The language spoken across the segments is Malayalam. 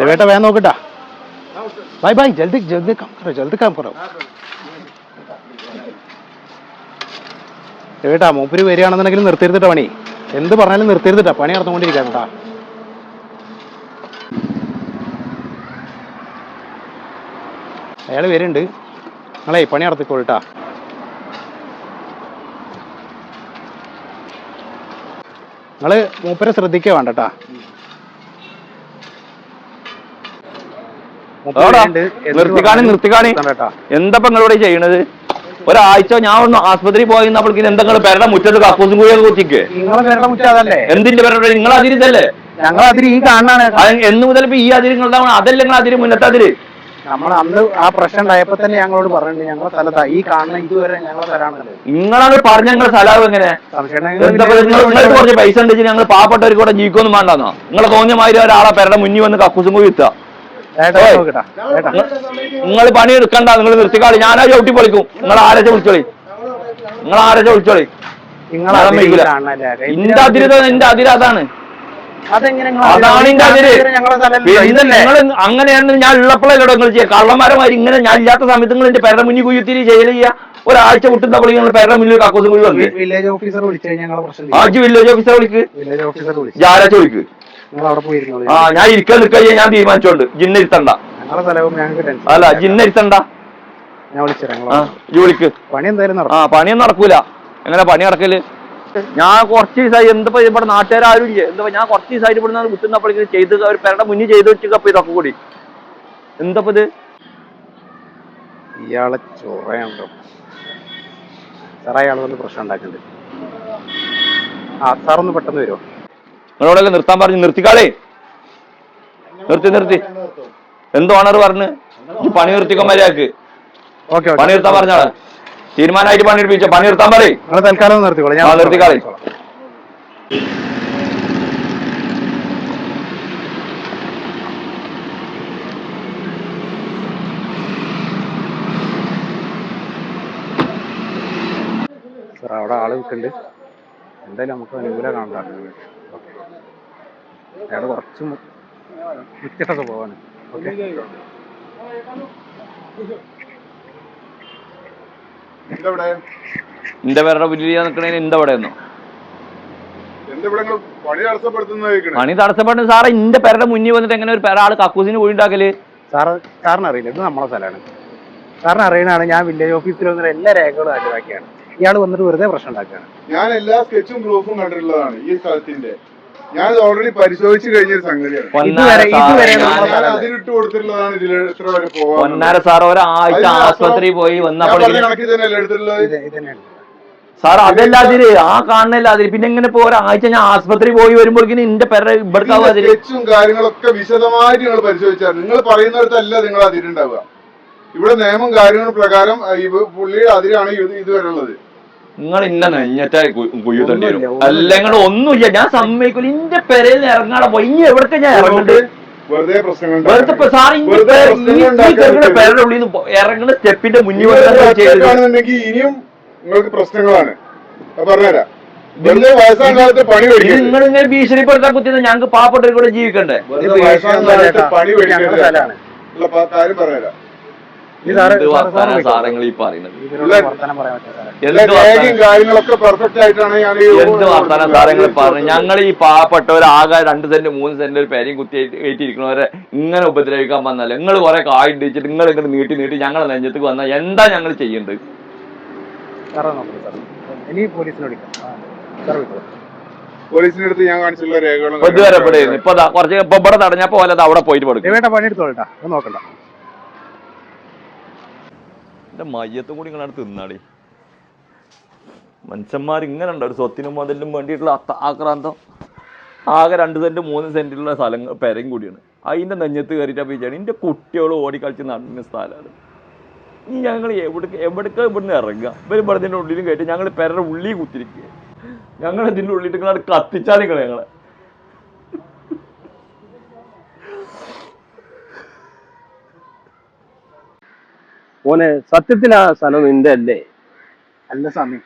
बेटा वह നോക്കട്ടാ भाई भाई जल्दी जल्दी काम करो जल्दी काम करो ഏട്ടാ മൂപ്പര് വരികയാണെന്നുണ്ടെങ്കിൽ നിർത്തിയിരുത്തിട്ട പണി എന്ത് പറഞ്ഞാലും നിർത്തിയിരുത്തിട്ടാ പണി നടന്നുകൊണ്ടിരിക്കാം കേട്ടാ അയാൾ വരുന്നുണ്ട് നിങ്ങളെ പണി നടത്തിക്കോളട്ടാ നിങ്ങള് മൂപ്പരെ ശ്രദ്ധിക്കുക വേണ്ടട്ടാ നിർത്തിക്കാണി, നിർത്തിക്കാണി. എന്താ നിങ്ങളോട് ചെയ്യണത്? ഒരാഴ്ച ഞാൻ ഒന്ന് ആസ്പത്രി പോയിരുന്നപ്പോഴേക്കും എന്താ നിങ്ങൾ പെരുടെ മുറ്റത്ത് കക്കൂസും കൂടിയൊക്കെ കുത്തിക്ക്? എന്തിന്റെ പേരുടെ നിങ്ങൾ അതിരിതല്ലേ ഞങ്ങൾ അതിരി ഈ കാണാണ് എന്ന് മുതൽ ഇപ്പൊ ഈ അതിരി നിങ്ങളുടെ അതല്ല നിങ്ങൾ അതിരി മുന്നത്തെ അതിര്? നമ്മൾ അന്ന് ആ പ്രശ്നം ഉണ്ടായപ്പോ തന്നെ ഞങ്ങളോട് പറഞ്ഞിട്ടുണ്ട് ഞങ്ങളെ സ്ഥലത്താ ഈ കാണുന്ന ഇതുവരെ ഞങ്ങളെ സ്ഥലമാണല്ലോ നിങ്ങളാണ് പറഞ്ഞ ഞങ്ങളെ സ്ഥലം എങ്ങനെ? കുറച്ച് പൈസ ഉണ്ടെങ്കിൽ ഞങ്ങൾ പാവപ്പെട്ടവർക്ക് കൂടെ ജീവിക്കൊന്നും വേണ്ടെന്നോ? നിങ്ങളെ തോന്നിയ മാതിരി ഒരാളെ പെരുടെ മുന്നിൽ വന്ന് കക്കൂസും കൂടി എത്തുക നിങ്ങൾ പണി എടുക്കണ്ട നിങ്ങൾ നിർത്തിക്കാളി. ഞാനാ ചവിട്ടി പൊളിക്കും. നിങ്ങൾ ആരെ വിളിച്ചോളി? നിങ്ങൾ ആരെ വിളിച്ചോളി? ഇന്റെ അതിര് ഇതാ, അതിര് അതാണ്. അതാണ് ഇന്റെ അതിര്. നിങ്ങൾ അങ്ങനെയാണ് ഞാൻ ഉള്ളപ്പോഴല്ലോ നിങ്ങൾ ചെയ്യുക. കള്ളന്മാരമാര് ഇങ്ങനെ ഞാൻ ഇല്ലാത്ത സമയത്ത് നിങ്ങൾ എന്റെ പേരുടെ മുന്നിൽ കുയ്യത്തിരി ചെയ്യൽ ചെയ്യുക. ഒരാഴ്ച വിട്ടുന്നപ്പോൾ നിങ്ങൾ പേരുടെ മുന്നിൽ കാക്കോസും കുഴി വന്നു. വില്ലേജ് ഓഫീസർ വിളിച്ചു ആജ് വില്ലേജ് ഓഫീസർ വിളിക്ക്. വില്ലേജ് ഓഫീസർ വിളിച്ചു. ജാര ചോദിക്ക്? നിങ്ങൾ അവിടെ പോയിരുന്നോളൂ. ആ ഞാൻ ഇരിക്കാൻ നിൽക്കുക ഞാൻ തീരുമാനിച്ചോണ്ട്. ജിന്നിരുത്തണ്ട ഞങ്ങളെ സ്ഥലവും ഞങ്ങൾക്ക് ടെൻഷൻ അല്ല ജിന്നിരുത്തണ്ട ഞാൻ ആ വിളിക്ക് പണി എന്തായാലും ആ പണിയൊന്നും നടക്കൂല. എങ്ങനെ പണി നടക്കൽ? ഞാൻ കുറച്ച് ദിവസമായി എന്തപ്പോ ഇവിടെ നാട്ടുകാരും ഇല്ലേ? എന്താ ഞാൻ കുറച്ച് ദിവസമായിട്ട് ഇവിടെ നിന്ന് വിട്ടുന്നപ്പോഴേക്കും ചെയ്ത് അവർ പേരുടെ മുന്നിൽ ചെയ്ത് വെച്ചപ്പോ ഇതൊക്കെ കൂടി. എന്തപ്പോ ഇത്? ഇയാളെ ചൊറയുണ്ടോ? സാറേ അയാൾ വന്ന് പ്രശ്നം ഉണ്ടാക്കുന്നുണ്ട് ആ സാറൊന്ന് പെട്ടെന്ന് വരുമോ നിങ്ങളോടൊക്കെ നിർത്താൻ പറഞ്ഞു നിർത്തിക്കാളേ. നിർത്തി നിർത്തി. എന്തോ ഓണർ പറഞ്ഞു. പണി നിർത്തിക്കോ മര്യാദയ്ക്ക്. പണി നിർത്താൻ പറഞ്ഞാളെ. തീരുമാനമായിട്ട് പണി എടുപ്പിച്ച പണി നിർത്താൻ പറയും തൽക്കാലം നിർത്തിക്കോളി. അവിടെ ആൾ നിൽക്കുന്നുണ്ട്. എന്തായാലും നമുക്ക് അനുകൂല കാണണ്ട അയാൾ കുറച്ച് മുറ്റത്തൊക്കെ പോവാണ് ഓക്കെ. എന്റെ പേരുടെ ഒന്നും പണി തടസ്സപ്പെടുന്ന സാറേ എന്റെ പേരുടെ മുന്നിൽ വന്നിട്ട് എങ്ങനെ ഒരു പേരാൾ കക്കൂസിന് പോയി ഉണ്ടാക്കൽ? സാറ് സാറിന് അറിയില്ല. ഇത് നമ്മളെ സ്ഥലമാണ്. സാറിന് അറിയണതാണ് ഞാൻ വില്ലേജ് ഓഫീസിൽ വന്നിട്ട് എല്ലാ രേഖകളും ഹാജരാക്കിയാണ്. ഇയാൾ വന്നിട്ട് വെറുതെ പ്രശ്നം ഉണ്ടാക്കുകയാണ്. ഞാൻ എല്ലാ സ്കെച്ചും പ്രൂഫും കണ്ടിട്ടുള്ളതാണ് ഈ സ്ഥലത്തിന്റെ. ഞാൻ ഓൾറെഡി പരിശോധിച്ചു കഴിഞ്ഞ ഒരു സംഗതിയാണ് ഞാൻ? അതിലിട്ട് കൊടുത്തിട്ടുള്ളതാണ് ഇതിൽ എത്ര വരെ പോകാൻ പൊന്നാര സാർ ഒരാഴ്ച ആശുപത്രി പോയി ഞാൻ വന്നപ്പോൾ പറഞ്ഞ കണക്കിൽ തന്നെ എടുത്തിട്ടുള്ളത്? സാർ അതല്ല അതിൽ ആ കാണണല്ല അതിൽ. പിന്നെ ഇങ്ങനെ ഇപ്പൊ ഒരാഴ്ച ഞാൻ ആശുപത്രി പോയി വരുമ്പോഴേക്കും എന്റെ പേരുടെ ഇവിടുത്തെ അതിൽ സ്കെച്ചും കാര്യങ്ങളൊക്കെ വിശദമായിട്ട് നിങ്ങൾ പരിശോധിച്ചാൽ നിങ്ങൾ പറയുന്നിടത്തല്ല നിങ്ങൾ അതിരുണ്ടാവുക ഇവിടെ നിയമം കാര്യങ്ങളും പ്രകാരം ആ, ഇവ പുള്ളിയുടെ അതിരാണ് ഇത് ഇതുവരെ ഉള്ളത്. നിങ്ങൾ ഇന്ന നെഞ്ഞറ്റ കുയ്യു വരും. ഒന്നുമില്ല, അല്ലെങ്കിൽ ഒന്നുമില്ല. ഞാൻ സമ്മതിക്കൂല. ഇന്റെ പെരയിൽ ഇറങ്ങാടെ പോയി. ഇനി എവിടേക്ക് ഞാൻ ഇറങ്ങണ്ട്? വെറുതെ ഉള്ളിൽ നിന്ന് ഇറങ്ങുന്ന സ്റ്റെപ്പിന്റെ മുന്നിൽ നിങ്ങൾ ഇനിയും നിങ്ങൾക്ക് പ്രശ്നങ്ങളാണ്. പറഞ്ഞുതരാം. നിങ്ങൾ ഇങ്ങനെ ഭീഷണിപ്പെടുത്താൻ കുത്തിയത് ഞങ്ങൾക്ക് പാവപ്പെട്ടവർ കൂടെ ജീവിക്കണ്ടേ പണി കാര്യം പറഞ്ഞുതരാം. എന്ത് വർത്താന സാറ് ഈ പറയുന്നത്? ഇവരോട് വർത്തമാനം പറയാൻ പറ്റില്ല സാറേ. എന്ത് വർത്താനം? പറഞ്ഞു ഞങ്ങൾ ഈ പാവപ്പെട്ടവർ ആകെ രണ്ട് സെന്റ് മൂന്ന് സെന്റ് ഒരു പേരയും കുത്തി ഏറ്റിരിക്കണവരെ ഇങ്ങനെ ഉപദ്രവിക്കാൻ വന്നല്ലേ? നിങ്ങൾ കുറെ കായ് ഇടിച്ചിട്ട് നിങ്ങൾ ഇങ്ങനെ നീട്ടി നീട്ടി ഞങ്ങളെ നെഞ്ചത്തേക്ക് വന്നാൽ എന്താ ഞങ്ങൾ ചെയ്യേണ്ടത്? പോലീസിന്റെ അടുത്ത് ഞാൻ കാണിച്ചുള്ള രേഖകളും ഇപ്പൊ ഇതുവരെ കുറച്ച് ഇപ്പൊ ഇവിടെ തടഞ്ഞപ്പോ പോലെ ദാ അവിടെ പോയിട്ട് പണിയെടുത്തോളട്ടാ നോക്കണ്ട. എന്റെ മയ്യത്തും കൂടി ഇങ്ങനെ തിന്നാടി. മനുഷ്യന്മാർ ഇങ്ങനെ ഉണ്ട്. ഒരു സ്വത്തിനും മുതലിനും വേണ്ടിയിട്ടുള്ള ആക്രാന്തം ആകെ രണ്ട് സെന്റ് മൂന്ന് സെന്റിലുള്ള സ്ഥലം പെരയും കൂടിയാണ്. അതിന്റെ നെഞ്ഞത്ത് കയറിയിട്ട് വിചാരം എന്റെ കുട്ടികൾ ഓടിക്കളിച്ച് നടന്ന സ്ഥലമാണ് ഇനി ഞങ്ങൾ എവിടെ എവിടേക്ക് ഇവിടുന്ന് ഇറങ്ങുക? ഇവർ ഇവിടെ ഉള്ളിലും കയറ്റി ഞങ്ങൾ പെരയുടെ ഉള്ളിൽ കുത്തിരിക്കുക ഞങ്ങൾ ഇതിന്റെ ഉള്ളിട്ട് നിങ്ങൾ കത്തിച്ചാൽ നിങ്ങൾ ഞങ്ങളെ. മോനെ സത്യത്തിൽ ആ സ്ഥലം നിന്റെ അല്ലേ അല്ല സമയം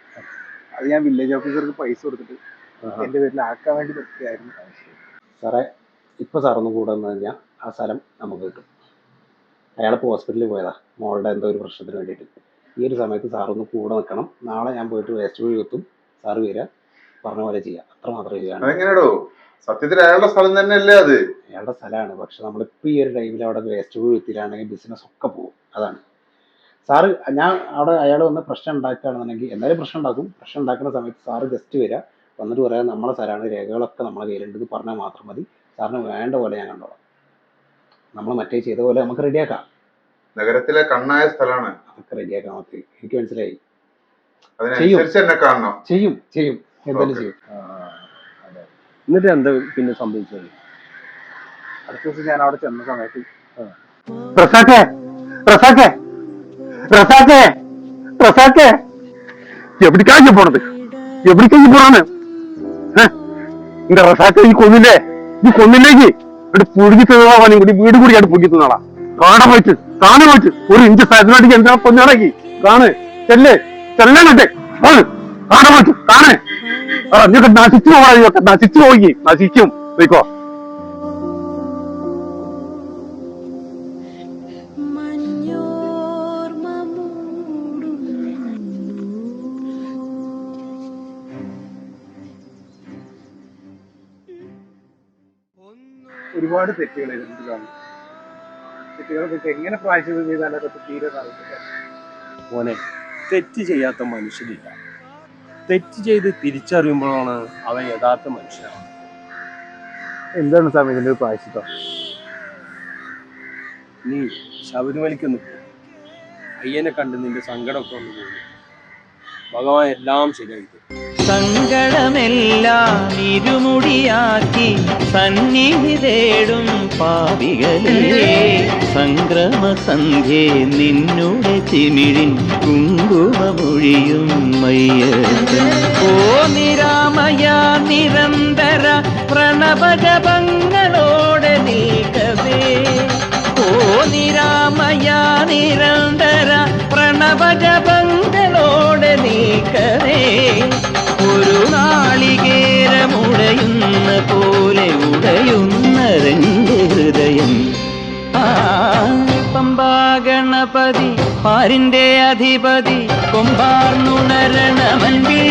അത് ഞാൻ വില്ലേജ് ഓഫീസർക്ക് പൈസ കൊടുത്തിട്ട് എന്റെ പേരിൽ ആക്കാൻ വേണ്ടി നിർത്തിയായിരുന്നു സാറേ ഇപ്പൊ സാറൊന്ന് കൂടെ വന്നു കഴിഞ്ഞാൽ ആ സ്ഥലം നമുക്ക് കിട്ടും. അയാളിപ്പോൾ ഹോസ്പിറ്റലിൽ പോയതാ. മോളുടെ എന്തോ ഒരു പ്രശ്നത്തിന് വേണ്ടിയിട്ട്. ഈ ഒരു സമയത്ത് സാറൊന്ന് കൂടെ നിൽക്കണം. നാളെ ഞാൻ പോയിട്ട് വേസ്റ്റ് വഴി എത്തും. സാറ് വരിക പറഞ്ഞ പോലെ ചെയ്യാം. അത്ര മാത്രമേ ചെയ്യാം അതെങ്ങനെയാടോ? സത്യത്തിൽ അയാളുടെ സ്ഥലം തന്നെയല്ലേ അത്? അയാളുടെ സ്ഥലമാണ്. പക്ഷെ നമ്മളിപ്പോൾ ഈ ഒരു ടൈമിൽ അവിടെ വേസ്റ്റ് വഴി എത്തിയിലാണെങ്കിൽ ബിസിനസ് ഒക്കെ പോകും. അതാണ്. സാറ് ഞാൻ അവിടെ അയാൾ വന്ന് പ്രശ്നം ഉണ്ടാക്കുകയാണെന്നുണ്ടെങ്കിൽ എന്തായാലും പ്രശ്നം ഉണ്ടാക്കും. പ്രശ്നം ഉണ്ടാക്കുന്ന സമയത്ത് സാറ് ജസ്റ്റ് വരിക വന്നിട്ട് പറയാം നമ്മളെ സാറാണ് രേഖകളൊക്കെ നമ്മളെ കയ്യിലുണ്ടെന്ന് പറഞ്ഞാൽ മാത്രം മതി. സാറിന് വേണ്ട പോലെ ഞാൻ കണ്ടോളാം. നമ്മൾ മറ്റേ ചെയ്ത പോലെ നമുക്ക് റെഡിയാക്കാം. നഗരത്തിലെ കണ്ണായ സ്ഥലമാണ്. അതൊക്കെ റെഡിയാക്കാം നമുക്ക്. എനിക്ക് മനസ്സിലായി. ചെയ്യും. ചെയ്യും എന്തായാലും ചെയ്യും. എന്നിട്ട് എന്താ പിന്നെ സംഭവിച്ചത്? അടുത്ത ദിവസം ഞാൻ അവിടെ ചെന്ന സമയത്ത് റസാക്കേ റസാക്കേ റസാക്കേ റസാക്കേ എവിടേക്കാ ഈ പോണത്? എവിടേക്കാ ഈ പോണാണ് എന്റെ റസാക്ക ഈ കൊന്നില്ലേ? ഈ കൊന്നില്ലേക്ക് ഇവിടെ പുഴുകി തിന്നോളാം കൂടി വീട് കൂടി ആയിട്ട് പുഴുകി തിന്നോളാം കാണാൻ പോയിട്ട് കാണാൻ പോയിട്ട്. ഒരു ഇഞ്ച് സ്ഥലത്തിനായിട്ട് എന്താ കൊന്നിറക്കി കാണ്. ചെല്ലേ. ചെല്ലാനട്ടെ കാണാൻ പോയിട്ട് കാണേ. ആ നീയൊക്കെ നശിച്ചു ഇതൊക്കെ നശിച്ചു പോയി. നശിക്കും. പോയിക്കോ. ഒരുപാട് തെറ്റുകൾ ഇതിലാണ് തെറ്റുകളൊക്കെ എങ്ങനെ പ്രായശ്ചിത്തം ചെയ്താലും അതൊക്കെ തീരെ സാധിക്കില്ല മോനെ തെറ്റ് ചെയ്യാത്ത മനുഷ്യരില്ല. തെറ്റ് ചെയ്ത് തിരിച്ചറിയുമ്പോഴാണ് അവൻ യഥാർത്ഥ മനുഷ്യനാണ് എന്താണ് സ്വാമി ഒരു പ്രായശ്ചിത്തം? നീ ശബരിമലയ്ക്ക് നിൽക്കും അയ്യനെ കണ്ട് നിന്റെ സങ്കടമൊക്കെ ഒന്ന് പോകും ഭഗവാൻ എല്ലാം ശരിയാക്കി സങ്കടമെല്ലാം ഇരുമുടിയാക്കി സന്നിധി തേടും പാവികളേ സംക്രമസന്ധ്യേ നിന്നുടെ ചിമിഴിൻ കുങ്കുമമൊഴിയും മയ്യ. ഓ നിരാമയ നിരന്തര പ്രണവജപങ്ങളോടെ നീക്കവേ ഓ നിരാമയ നിരന്തര പ്രണവജപങ്ങളോടെ നീക്കവേ ഒരു നാളികേരമുടയുന്ന പോലെ ഉടയുന്ന രണ്ട് ഹൃദയം. പമ്പാ ഗണപതി പാരിന്റെ അധിപതി കൊമ്പാർന്നുണരണമൻപിൽ